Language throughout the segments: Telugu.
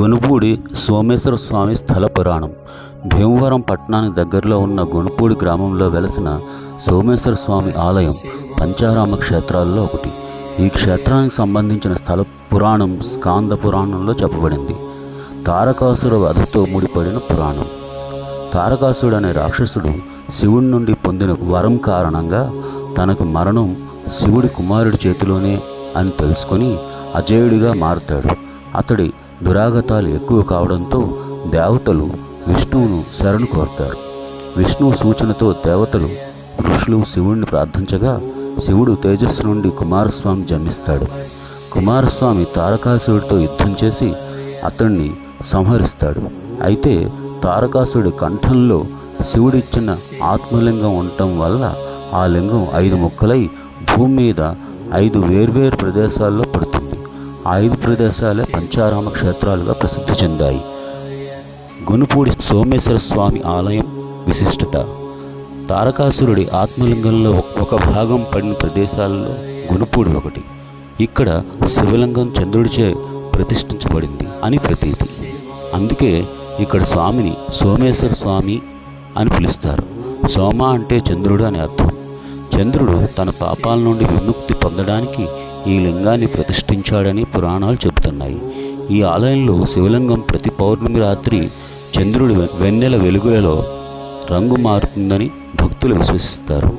గొనుపూడి సోమేశ్వర స్వామి స్థల పురాణం. భీమవరం పట్టణానికి దగ్గరలో ఉన్న గొనుపూడి గ్రామంలో వెలసిన సోమేశ్వర స్వామి ఆలయం పంచారామ క్షేత్రాల్లో ఒకటి. ఈ క్షేత్రానికి సంబంధించిన స్థల పురాణం స్కాంద పురాణంలో చెప్పబడింది. తారకాసుర వధతో ముడిపడిన పురాణం. తారకాసుడు అనే రాక్షసుడు శివుడి నుండి పొందిన వరం కారణంగా తనకు మరణం శివుడి కుమారుడి చేతిలోనే అని తెలుసుకొని అజేయుడిగా మారుతాడు. అతడి దురాగతాలు ఎక్కువ కావడంతో దేవతలు విష్ణువును శరణు కోరుతారు. విష్ణువు సూచనతో దేవతలు ఋషులు శివుణ్ణి ప్రార్థించగా శివుడు తేజస్సు నుండి కుమారస్వామి జన్మిస్తాడు. కుమారస్వామి తారకాసుడితో యుద్ధం చేసి అతన్ని సంహరిస్తాడు. అయితే తారకాసుడి కంఠంలో శివుడిచ్చిన ఆత్మలింగం ఉండటం వల్ల ఆ లింగం ఐదు ముక్కలై భూమి మీద ఐదు వేర్వేరు ప్రదేశాల్లో పడుతుంది. ఐదు ప్రదేశాలే పంచారామ క్షేత్రాలుగా ప్రసిద్ధి చెందాయి. గునుపూడి సోమేశ్వర స్వామి ఆలయం విశిష్టత. తారకాసురుడి ఆత్మలింగంలో ఒక భాగం పడిన ప్రదేశాల్లో గునుపూడి ఒకటి. ఇక్కడ శివలింగం చంద్రుడిచే ప్రతిష్ఠించబడింది అని ప్రతీతి. అందుకే ఇక్కడ స్వామిని సోమేశ్వర స్వామి అని పిలుస్తారు. సోమ అంటే చంద్రుడు అని అర్థం. చంద్రుడు తన పాపాల నుండి విముక్తి పొందడానికి ఈ లింగాన్ని ప్రతిష్ఠించాడని పురాణాలు చెబుతున్నాయి. ఈ ఆలయంలో శివలింగం ప్రతి పౌర్ణమి రాత్రి చంద్రుడి వెన్నెల వెలుగులలో రంగు మారుతుందని భక్తులు విశ్వసిస్తారు.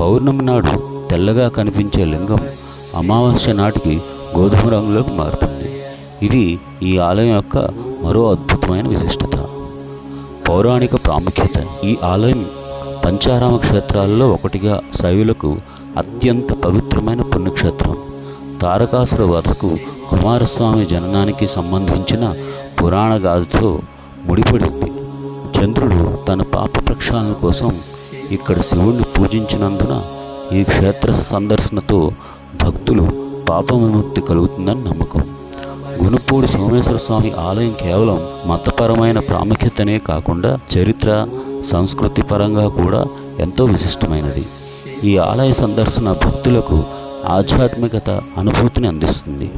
పౌర్ణమి నాడు తెల్లగా కనిపించే లింగం అమావాస్య నాటికి గోధుమ రంగులోకి మారుతుంది. ఇది ఈ ఆలయం యొక్క మరో అద్భుతమైన విశిష్టత. పౌరాణిక ప్రాముఖ్యత. ఈ ఆలయం పంచారామ క్షేత్రాల్లో ఒకటిగా శైవులకు అత్యంత పవిత్రమైన పుణ్యక్షేత్రం. తారకాసుర వధకు కుమారస్వామి జననానికి సంబంధించిన పురాణ గాథతో ముడిపడింది. చంద్రుడు తన పాప ప్రక్షాళన కోసం ఇక్కడ శివుణ్ణి పూజించినందున ఈ క్షేత్ర సందర్శనతో భక్తులు పాప విముక్తి కలుగుతుందని నమ్మకం. గునుపూడి సోమేశ్వర స్వామి ఆలయం కేవలం మతపరమైన ప్రాముఖ్యతనే కాకుండా చరిత్ర సంస్కృతి పరంగా కూడా ఎంతో విశిష్టమైనది. ఈ ఆలయ సందర్శన భక్తులకు ఆధ్యాత్మికత అనుభూతిని అందిస్తుంది.